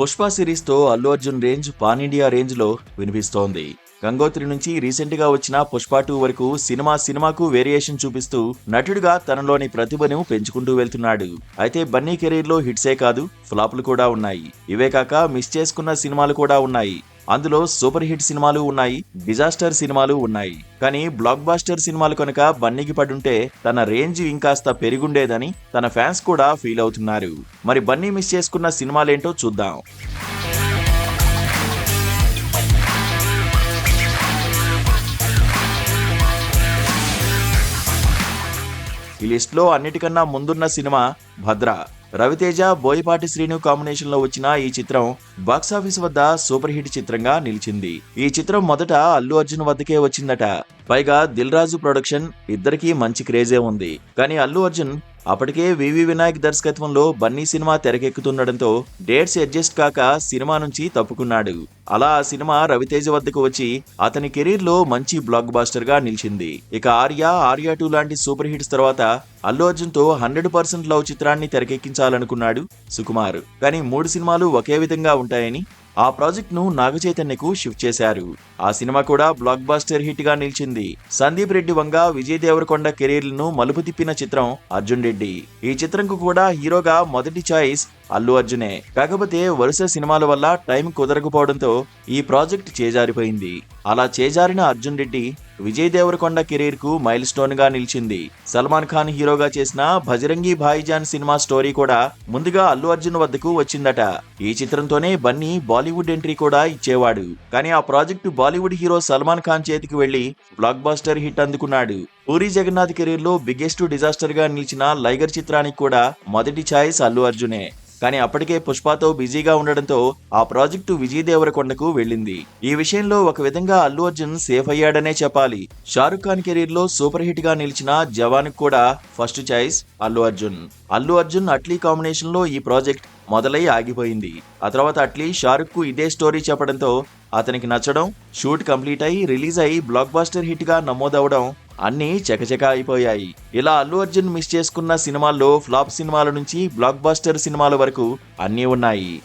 Pushpa సిరీస్తో Allu Arjun range pan India రేంజ్లో వినిపిస్తోంది. గంగోత్రి నుంచి రీసెంట్గా వచ్చిన పుష్ప టూ వరకు సినిమా సినిమాకు వేరియేషన్ చూపిస్తూ నటుడిగా తనలోని ప్రతిభను పెంచుకుంటూ వెళ్తున్నాడు. అయితే బన్నీ కెరీర్లో హిట్సే కాదు ఫ్లాపులు కూడా ఉన్నాయి. ఇవే కాక మిస్ చేసుకున్న సినిమాలు కూడా ఉన్నాయి. అందులో సూపర్ హిట్ సినిమాలు ఉన్నాయి డిజాస్టర్ సినిమాలు ఉన్నాయి. కానీ బ్లాక్ బాస్టర్ సినిమాలు కనుక బన్నీకి పడుంటే తన రేంజ్ ఇంకాస్త పెరిగుండేదని తన ఫ్యాన్స్ కూడా ఫీల్ అవుతున్నారు. మరి బన్నీ మిస్ చేసుకున్న సినిమాలేంటో చూద్దాం. ఈ లిస్ట్లో అన్నిటికన్నా ముందున్న సినిమా భద్ర. రవితేజ బోయపాటి శ్రీను కాంబినేషన్లో వచ్చిన ఈ చిత్రం బాక్సాఫీస్ వద్ద సూపర్ హిట్ చిత్రంగా నిలిచింది. ఈ చిత్రం మొదట అల్లు అర్జున్ వద్దకే వచ్చిందట. పైగా దిల్ రాజు ప్రొడక్షన్ ఇద్దరికీ మంచి క్రేజే ఉంది. కానీ అల్లు అర్జున్ అప్పటికే వివి వినాయక్ దర్శకత్వంలో బన్నీ సినిమా తెరకెక్కుతుండటంతో డేట్స్ అడ్జస్ట్ కాక సినిమా నుంచి తప్పుకున్నాడు. అలా ఆ సినిమా రవితేజ వద్దకు వచ్చి అతని కెరీర్లో మంచి బ్లాక్ బాస్టర్గా నిలిచింది. ఇక ఆర్య ఆర్య టూ లాంటి సూపర్ హిట్స్ తర్వాత అల్లు అర్జున్తో హండ్రెడ్ పర్సెంట్ లవ్ చిత్రాన్ని తెరకెక్కించాలనుకున్నాడు సుకుమార్. కానీ మూడు సినిమాలు ఒకే విధంగా ఉంటాయని ఆ ప్రాజెక్ట్ను నాగచైతన్యకు షిఫ్ట్ చేశారు. ఆ సినిమా కూడా బ్లాక్ బాస్టర్ హిట్గా నిలిచింది. సందీప్ రెడ్డి వంగ విజయ్ దేవరకొండ కెరీర్లను మలుపు తిప్పిన చిత్రం అర్జున్ రెడ్డి. ఈ చిత్రంకు కూడా హీరోగా మొదటి చాయిస్ అల్లు అర్జునే. కాకపోతే వరుస సినిమాల వల్ల టైం కుదరకపోవడంతో ఈ ప్రాజెక్ట్ చేజారిపోయింది. అలా చేజారిన అర్జున్ రెడ్డి విజయ్ దేవరకొండ కెరీర్కు మైల్ స్టోన్గా నిలిచింది. సల్మాన్ ఖాన్ హీరోగా చేసిన భజరంగి భాయిజాన్ సినిమా స్టోరీ కూడా ముందుగా అల్లు అర్జున్ వద్దకు వచ్చిందట. ఈ చిత్రంతోనే బన్నీ బాలీవుడ్ ఎంట్రీ కూడా ఇచ్చేవాడు. కానీ ఆ ప్రాజెక్టు బాలీవుడ్ హీరో సల్మాన్ ఖాన్ చేతికి వెళ్ళి బ్లాక్ బాస్టర్ హిట్ అందుకున్నాడు. పూరి జగన్నాథ్ కెరీర్లో బిగ్గెస్ట్ డిజాస్టర్గా నిలిచిన లైగర్ చిత్రానికి కూడా మొదటి ఛాయిస్ అల్లు అర్జునే. కానీ అప్పటికే పుష్పతో బిజీగా ఉండడంతో ఆ ప్రాజెక్టు విజయ్ దేవరకొండకు వెళ్ళింది. ఈ విషయంలో ఒక విధంగా అల్లు అర్జున్ సేఫ్ అయ్యాడనే చెప్పాలి. షారుఖ్ ఖాన్ కెరీర్లో సూపర్ హిట్గా నిలిచిన జవాన్ కూడా ఫస్ట్ చాయిస్ అల్లు అర్జున్. అల్లు అర్జున్ అట్లీ కాంబినేషన్లో ఈ ప్రాజెక్ట్ మొదలై ఆగిపోయింది. ఆ తర్వాత అట్లీ షారుఖ్కు ఇదే స్టోరీ చెప్పడంతో అతనికి నచ్చడం షూట్ కంప్లీట్ అయి రిలీజ్ అయి బ్లాక్ బాస్టర్ హిట్గా నమోదవడం అన్నీ చకచక అయిపోయాయి. ఇలా అల్లు అర్జున్ మిస్ చేసుకున్న సినిమాల్లో ఫ్లాప్ సినిమాల నుంచి బ్లాక్ బాస్టర్ సినిమాల వరకు అన్నీ ఉన్నాయి.